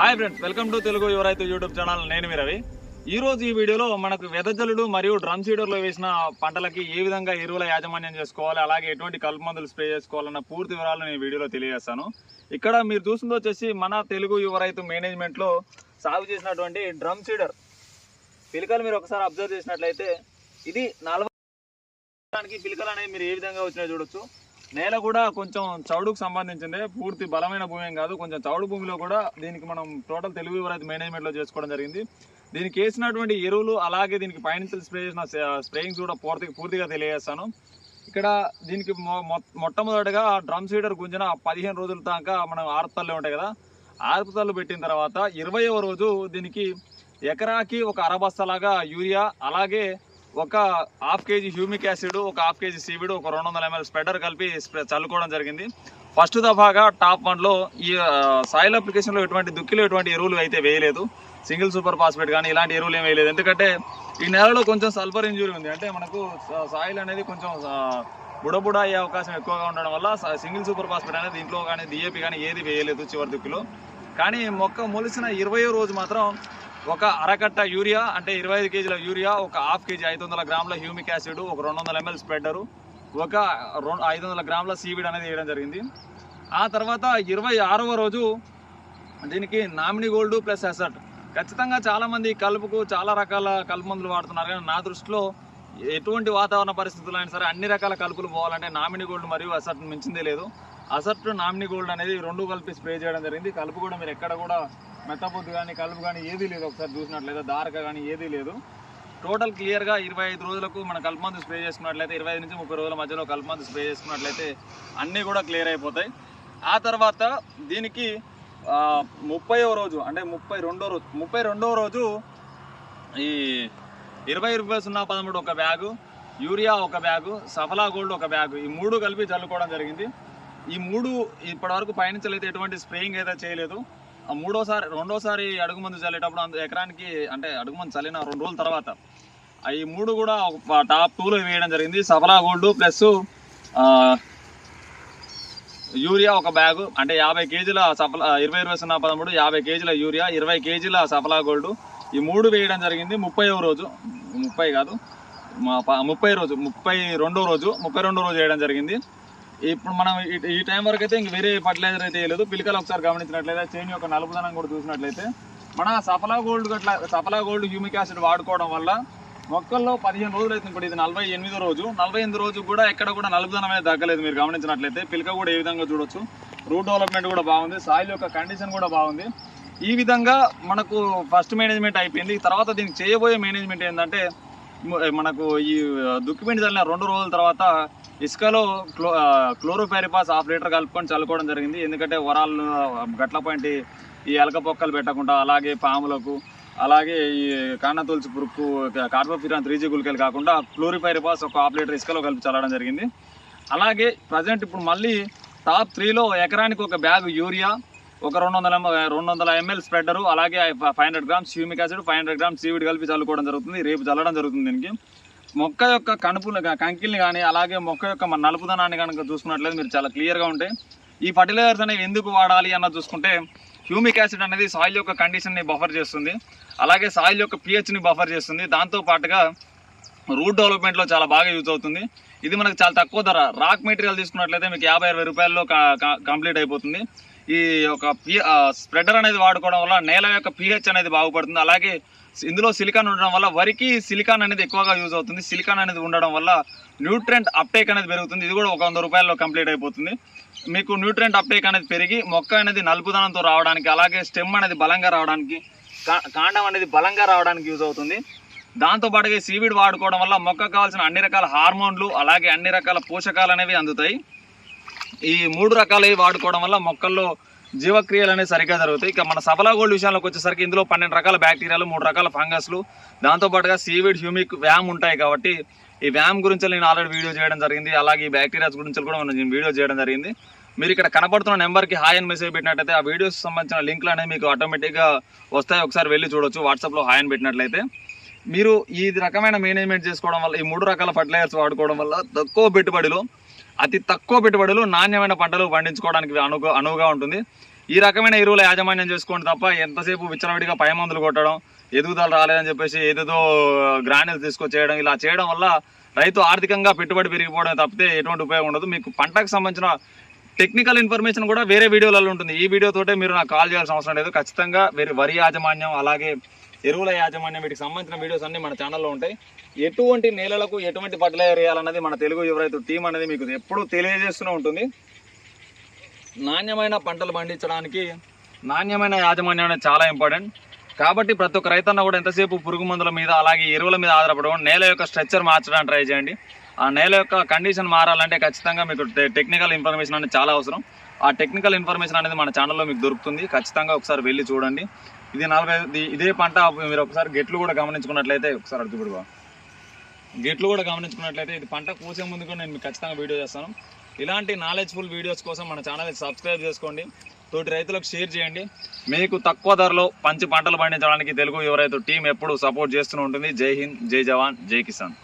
Hi friends welcome to Telugu Yuvaraithu YouTube channel నేను మీ రవి. ఈ రోజు ఈ వీడియోలో మనకు వెదజల్లుడు మరియు డ్రమ్ సీడర్లో వేసిన పంటలకి ఏ విధంగా ఎరువుల యాజమాన్యం చేసుకోవాలి అలాగే ఎటువంటి కలుపు మందులు స్ప్రే చేసుకోవాలన్న పూర్తి వివరాలు నేను వీడియోలో తెలియజేస్తాను. ఇక్కడ మీరు చూసింది వచ్చేసి మన తెలుగు యువ రైతు మేనేజ్మెంట్లో సాగు చేసినటువంటి డ్రమ్ సీడర్. పిలకలు మీరు ఒకసారి అబ్జర్వ్ చేసినట్లయితే ఇది నలభై పిలకలు అనేవి మీరు ఏ విధంగా వచ్చినాయో చూడొచ్చు. నేల కూడా కొంచెం చౌడుకు సంబంధించిందే పూర్తి బలమైన భూమి ఏం కాదు. కొంచెం చౌడు భూమిలో కూడా దీనికి మనం టోటల్ తెలుగు వివరైతే మేనేజ్మెంట్లో చేసుకోవడం జరిగింది. దీనికి వేసినటువంటి ఎరువులు అలాగే దీనికి పైనుంచి స్ప్రే చేసిన స్ప్రేయింగ్స్ కూడా పూర్తి పూర్తిగా తెలియజేస్తాను. ఇక్కడ దీనికి మొ- మొ- మొట్టమొదటిగా డ్రమ్ సీడర్ గుంజిన పదిహేను రోజుల దాకా మనం ఆరుతల్లో ఉంటాయి కదా. ఆరుతల్లు పెట్టిన తర్వాత ఇరవయవ రోజు దీనికి ఎకరాకి ఒక అరబస్తలాగా యూరియా అలాగే ఒక హాఫ్ కేజీ హ్యూమిక్ యాసిడ్ ఒక హాఫ్ కేజీ సీవిడ్ ఒక రెండు వందల ఎంఎల్ స్ప్రెడర్ కలిపి స్ప్రే చల్లుకోవడం జరిగింది. ఫస్ట్ దఫాగా టాప్ వన్లో ఈ సాయిల్ అప్లికేషన్లో ఎటువంటి దుక్కిలో ఎటువంటి ఎరువులు అయితే వేయలేదు. సింగిల్ సూపర్ ఫాస్ఫేట్ కానీ ఇలాంటి ఎరువులు ఏం వేయలేదు. ఎందుకంటే ఈ నెలలో కొంచెం సల్ఫర్ ఇంజురీ ఉంది. అంటే మనకు సాయిల్ అనేది కొంచెం బుడబుడ అయ్యే అవకాశం ఎక్కువగా ఉండడం వల్ల సింగిల్ సూపర్ ఫాస్ఫేట్ అనేది దీంట్లో కానీ డిఏపి కానీ ఏది వేయలేదు చివరి దుక్కిలో. కానీ మొక్క మొలిసిన ఇరవయో రోజు మాత్రం ఒక అరకట్ట యూరియా అంటే ఇరవై ఐదు కేజీల యూరియా ఒక హాఫ్ కేజీ ఐదు వందల గ్రాముల హ్యూమిక్ యాసిడ్ ఒక రెండు వందల ఎంఎల్ స్ప్రెడరు ఒక రెండు ఐదు వందల గ్రాముల సీవిడ్ అనేది వేయడం జరిగింది. ఆ తర్వాత ఇరవై ఆరవ రోజు దీనికి నామినీ గోల్డ్ ప్లస్ అసట్ ఖచ్చితంగా చాలామంది కలుపుకు చాలా రకాల కలుపు మందులు వాడుతున్నారు. కానీ నా దృష్టిలో ఎటువంటి వాతావరణ పరిస్థితులు అయినా సరే అన్ని రకాల కలుపులు పోవాలంటే నామినీ గోల్డ్ మరియు అసట్ మించిందే లేదు. అసట్ నామినీ గోల్డ్ అనేది రెండు కలిపి స్ప్రే చేయడం జరిగింది. కలుపు కూడా మీరు ఎక్కడ కూడా మెత్తపొద్దు కానీ కలుపు కానీ ఏదీ లేదు ఒకసారి చూసినట్లయితే దారక కానీ ఏదీ లేదు. టోటల్ క్లియర్గా ఇరవై ఐదు రోజులకు మన కలుపు స్ప్రే చేసుకున్నట్లయితే ఇరవై ఐదు నుంచి ముప్పై రోజుల మధ్యలో కలుపు స్ప్రే చేసుకున్నట్లయితే అన్నీ కూడా క్లియర్ అయిపోతాయి. ఆ తర్వాత దీనికి ముప్పైవ రోజు అంటే ముప్పై రెండో రోజు ముప్పై రెండవ రోజు ఈ ఇరవై రూపాయలు సున్నా పదమూడు ఒక బ్యాగు యూరియా ఒక బ్యాగు సఫలా గోల్డ్ ఒక బ్యాగు ఈ మూడు కలిపి చల్లుకోవడం జరిగింది. ఈ మూడు ఇప్పటివరకు పయనించలు అయితే ఎటువంటి స్ప్రేయింగ్ అయితే చేయలేదు. ఆ మూడోసారి రెండోసారి అడుగు మందు చల్లేటప్పుడు అంత ఎకరానికి అంటే అడుగు మందు చల్లిన రెండు రోజుల తర్వాత ఈ మూడు కూడా ఒక టాప్ టూలో వేయడం జరిగింది. సఫలా గోల్డ్ ప్లస్ యూరియా ఒక బ్యాగు. అంటే యాభై కేజీల సఫలా ఇరవై ఇరవై సున్నా పదమూడు యాభై కేజీల యూరియా ఇరవై కేజీల సఫలా గోల్డ్. ఈ మూడు వేయడం జరిగింది ముప్పై రోజు. ముప్పై కాదు మా ముప్పై రోజు ముప్పై రెండో రోజు ముప్పై రెండో రోజు వేయడం జరిగింది. ఇప్పుడు మనం ఈ- టైం వరకు అయితే ఇంక వేరే ఫర్టిలైజర్ అయితే వేయలేదు. పిలికలు ఒకసారి గమనించినట్లయితే చేను యొక్క నలుపుదనం కూడా చూసినట్లయితే మన సఫలా గోల్డ్ గట్ల సఫలా గోల్డ్ హ్యూమిక్ యాసిడ్ వాడుకోవడం వల్ల మొక్కల్లో పదిహేను రోజులు అయితే ఇప్పుడు ఇది నలభై ఎనిమిదో రోజు. నలభై ఎనిమిది రోజు కూడా ఎక్కడ కూడా నలుపుదనం అనేది తగ్గలేదు మీరు గమనించినట్లయితే. పిలక కూడా ఏ విధంగా చూడొచ్చు. రూట్ డెవలప్మెంట్ కూడా బాగుంది. సాయిల్ యొక్క కండిషన్ కూడా బాగుంది. ఈ విధంగా మనకు ఫస్ట్ మేనేజ్మెంట్ అయిపోయింది. తర్వాత దీనికి చేయబోయే మేనేజ్మెంట్ ఏంటంటే మనకు ఈ దుక్కిపిండి చల్లిన రెండు రోజుల తర్వాత ఇసుకలో క్లో క్లోరోఫెరిపాస్ హాఫ్ లీటర్ కలుపుకొని చల్లుకోవడం జరిగింది. ఎందుకంటే వరాలు గట్ల ఈ ఎలక పొక్కలు పెట్టకుండా అలాగే పాములకు అలాగే ఈ కాండ తులసి పురుకు కార్బోఫిరాన్ త్రీ జీ గుళికలు కాకుండా క్లోరిఫైరిపాస్ ఒక హాఫ్ లీటర్ ఇసుకలో కలిపి చల్లడం జరిగింది. అలాగే ప్రజెంట్ ఇప్పుడు మళ్ళీ టాప్ త్రీలో ఎకరానికి ఒక బ్యాగ్ యూరియా ఒక రెండు వందల రెండు వందల ఎంఎల్ స్ప్రెడరు అలాగే five hundred grams humic acid five hundred grams seaweed కలిపి చల్లుకోవడం జరుగుతుంది. రేపు చల్లడం జరుగుతుంది దీనికి. మొక్క యొక్క కణుపులు కంకిల్ని కానీ అలాగే మొక్క యొక్క మన నలుపుదనాన్ని కనుక చూసుకున్నట్లయితే మీరు చాలా క్లియర్గా ఉంటాయి ఈ ఫర్టిలైజర్స్ అనేవి ఎందుకు వాడాలి అన్న చూసుకుంటే హ్యూమిక్ యాసిడ్ అనేది సాయిల్ యొక్క కండిషన్ని బఫర్ చేస్తుంది. అలాగే సాయిల్ యొక్క పిహెచ్ని బఫర్ చేస్తుంది. దాంతో పాటుగా రూట్ డెవలప్మెంట్లో చాలా బాగా యూజ్ అవుతుంది. ఇది మనకు చాలా తక్కువ ధర. రాక్ మెటీరియల్ తీసుకున్నట్లయితే మీకు యాభై అరవై రూపాయల్లో క- కంప్లీట్ అయిపోతుంది. ఈ ఒక పి స్ప్రెడర్ అనేది వాడుకోవడం వల్ల నేల యొక్క పిహెచ్ అనేది బాగుపడుతుంది. అలాగే ఇందులో సిలికాన్ ఉండడం వల్ల వరికి సిలికాన్ అనేది ఎక్కువగా యూజ్ అవుతుంది. సిలికాన్ అనేది ఉండడం వల్ల న్యూట్రెంట్ అప్టేక్ అనేది పెరుగుతుంది. ఇది కూడా ఒక వంద రూపాయల్లో కంప్లీట్ అయిపోతుంది. మీకు న్యూట్రెంట్ అప్టేక్ అనేది పెరిగి మొక్క అనేది నలుపుదనంతో రావడానికి అలాగే స్టెమ్ అనేది బలంగా రావడానికి కా- కాండం అనేది బలంగా రావడానికి యూజ్ అవుతుంది. దాంతోపాటుగా సీవీడ్ వాడుకోవడం వల్ల మొక్క కావాల్సిన అన్ని రకాల హార్మోన్లు అలాగే అన్ని రకాల పోషకాలు అనేవి అందుతాయి. ఈ మూడు రకాలవి వాడుకోవడం వల్ల మొక్కల్లో జీవక్రియలు అనేవి సరిగ్గా జరుగుతాయి. ఇక మన సఫలా గోల్డ్ విషయంలోకి వచ్చేసరికి ఇందులో పన్నెండు రకాల బ్యాక్టీరియాలు మూడు రకాల ఫంగస్లు. దాంతోపాటుగా సీవిడ్ హ్యూమిక్ వ్యామ్ ఉంటాయి కాబట్టి ఈ వ్యామ్ గురించి నేను ఆల్రెడీ వీడియో చేయడం జరిగింది. అలాగే ఈ బ్యాక్టీరియాస్ గురించి కూడా నేను వీడియో చేయడం జరిగింది. మీరు ఇక్కడ కనపడుతున్న నెంబర్కి హాయ్ అని మెసేజ్ పెట్టినట్టయితే ఆ వీడియోస్ సంబంధించిన లింక్లు అనేవి మీకు ఆటోమేటిక్గా వస్తాయి. ఒకసారి వెళ్ళి చూడొచ్చు. వాట్సాప్లో హాయ్ అని పెట్టినట్లయితే. మీరు ఈ రకమైన మేనేజ్మెంట్ చేసుకోవడం వల్ల ఈ మూడు రకాల ఫర్టిలైజర్స్ వాడుకోవడం వల్ల తక్కువ పెట్టుబడిలో అతి తక్కువ పెట్టుబడులు నాణ్యమైన పంటలు పండించుకోవడానికి అను అనువుగా ఉంటుంది. ఈ రకమైన ఎరువుల యాజమాన్యం చేసుకోండి తప్ప ఎంతసేపు విచ్చలవిడిగా పై మందులు కొట్టడం ఎదుగుదల రాలేదని చెప్పేసి ఏదేదో గ్రానెల్స్ తీసుకొచ్చేయడం ఇలా చేయడం వల్ల రైతు ఆర్థికంగా పెట్టుబడి పెరిగిపోవడం తప్పితే ఎటువంటి ఉపయోగం ఉండదు. మీకు పంటకు సంబంధించిన టెక్నికల్ ఇన్ఫర్మేషన్ కూడా వేరే వీడియోలలో ఉంటుంది. ఈ వీడియోతోటే మీరు నాకు కాల్ చేయాల్సిన అవసరం లేదు. ఖచ్చితంగా వేరే వరి యాజమాన్యం అలాగే ఎరువుల యాజమాన్యం వీటికి సంబంధించిన వీడియోస్ అన్ని మన ఛానల్లో ఉంటాయి. ఎటువంటి నేలలకు ఎటువంటి ఫర్టిలైజర్ వేయాలన్నది మన తెలుగు యువరైతు టీం అనేది మీకు ఎప్పుడూ తెలియజేస్తూనే ఉంటుంది. నాణ్యమైన పంటలు పండించడానికి నాణ్యమైన యాజమాన్యం అనేది చాలా ఇంపార్టెంట్ కాబట్టి ప్రతి ఒక్క రైతన్న కూడా ఎంతసేపు పురుగు మందుల మీద అలాగే ఎరువుల మీద ఆధారపడడం నేల యొక్క స్ట్రక్చర్ మార్చడానికి ట్రై చేయండి. ఆ నేల యొక్క కండిషన్ మారాలంటే ఖచ్చితంగా మీకు టెక్నికల్ ఇన్ఫర్మేషన్ అనేది చాలా అవసరం. ఆ టెక్నికల్ ఇన్ఫర్మేషన్ అనేది మన ఛానల్లో మీకు దొరుకుతుంది. ఖచ్చితంగా ఒకసారి వెళ్ళి చూడండి. ఇది నలభై ఇదే పంట మీరు ఒకసారి గెట్లు కూడా గమనించుకున్నట్లయితే ఒకసారి అడుగు గెట్లు కూడా గమనించుకున్నట్లయితే ఇది పంట కోసే ముందు కూడా నేను మీకు ఖచ్చితంగా వీడియో చేస్తాను. ఇలాంటి నాలెడ్జ్ఫుల్ వీడియోస్ కోసం మన ఛానల్ని సబ్స్క్రైబ్ చేసుకోండి. తోటి రైతులకు షేర్ చేయండి. మీకు తక్కువ ధరలో పంచి పంటలు పండించడానికి తెలుగు ఎవరైతే టీం ఎప్పుడు సపోర్ట్ చేస్తూనే ఉంటుంది. జై హింద్ జై జవాన్ జై కిసాన్.